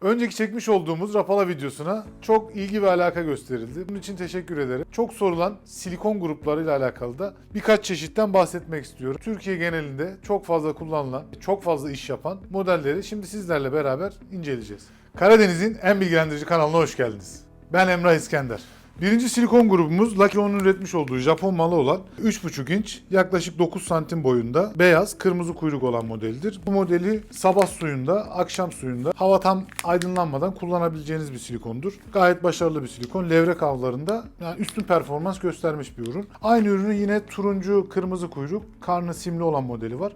Önceki çekmiş olduğumuz Rapala videosuna çok ilgi ve alaka gösterildi. Bunun için teşekkür ederim. Çok sorulan silikon gruplarıyla alakalı da birkaç çeşitten bahsetmek istiyorum. Türkiye genelinde çok fazla kullanılan, çok fazla iş yapan modelleri şimdi sizlerle beraber inceleyeceğiz. Karadeniz'in en bilgilendirici kanalına hoş geldiniz. Ben Emrah İskender. Birinci silikon grubumuz Lucky'nin üretmiş olduğu Japon malı olan 3,5 inç yaklaşık 9 santim boyunda beyaz kırmızı kuyruk olan modelidir. Bu modeli sabah suyunda, akşam suyunda hava tam aydınlanmadan kullanabileceğiniz bir silikondur. Gayet başarılı bir silikon. Levrek avlarında yani üstün performans göstermiş bir ürün. Aynı ürünü yine turuncu kırmızı kuyruk karnı simli olan modeli var.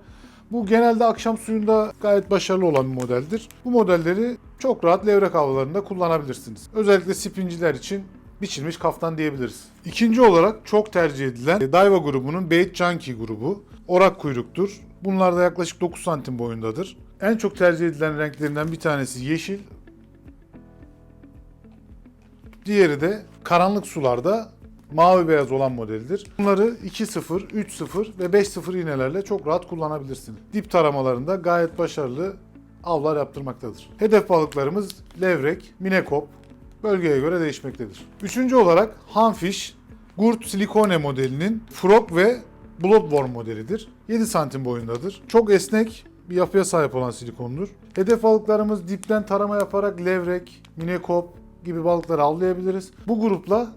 Bu genelde akşam suyunda gayet başarılı olan bir modeldir. Bu modelleri çok rahat levrek avlarında kullanabilirsiniz. Özellikle spinciler için biçilmiş kaftan diyebiliriz. İkinci olarak çok tercih edilen Daiwa grubunun Bait Junkie grubu. Orak kuyruktur. Bunlar da yaklaşık 9 santim boyundadır. En çok tercih edilen renklerinden bir tanesi yeşil. Diğeri de karanlık sularda mavi beyaz olan modelidir. Bunları 2.0, 3.0 ve 5.0 iğnelerle çok rahat kullanabilirsiniz. Dip taramalarında gayet başarılı avlar yaptırmaktadır. Hedef balıklarımız levrek, minekop, bölgeye göre değişmektedir. Üçüncü olarak Hanfish Gurt Silikone modelinin Frog ve Bloodworm modelidir. 7 santim boyundadır. Çok esnek bir yapıya sahip olan silikondur. Hedef balıklarımız dipten tarama yaparak levrek, minekop gibi balıkları avlayabiliriz. Bu grupla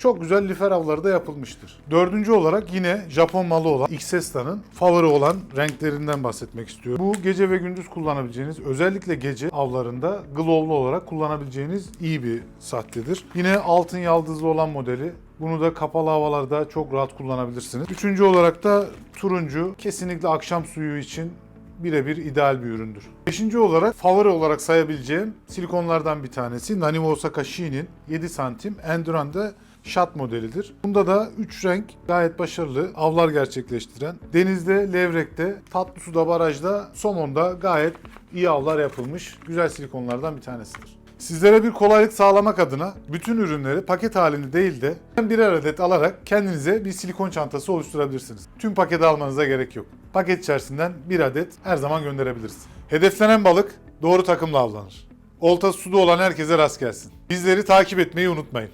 çok güzel lifer avları da yapılmıştır. Dördüncü olarak yine Japon malı olan Xesta'nın favori olan renklerinden bahsetmek istiyorum. Bu gece ve gündüz kullanabileceğiniz, özellikle gece avlarında glowlu olarak kullanabileceğiniz iyi bir sahtedir. Yine altın yaldızlı olan modeli. Bunu da kapalı havalarda çok rahat kullanabilirsiniz. Üçüncü olarak da turuncu. Kesinlikle akşam suyu için birebir ideal bir üründür. Beşinci olarak favori olarak sayabileceğim silikonlardan bir tanesi Naniwa Osaka Shi'nin 7 santim Endurance Shot modelidir. Bunda da 3 renk gayet başarılı avlar gerçekleştiren, denizde, levrekte, tatlı suda, barajda, somonda gayet iyi avlar yapılmış güzel silikonlardan bir tanesidir. Sizlere bir kolaylık sağlamak adına bütün ürünleri paket halinde değil de birer adet alarak kendinize bir silikon çantası oluşturabilirsiniz. Tüm paketi almanıza gerek yok. Paket içerisinden bir adet her zaman gönderebiliriz. Hedeflenen balık doğru takımla avlanır. Oltası suda olan herkese rast gelsin. Bizleri takip etmeyi unutmayın.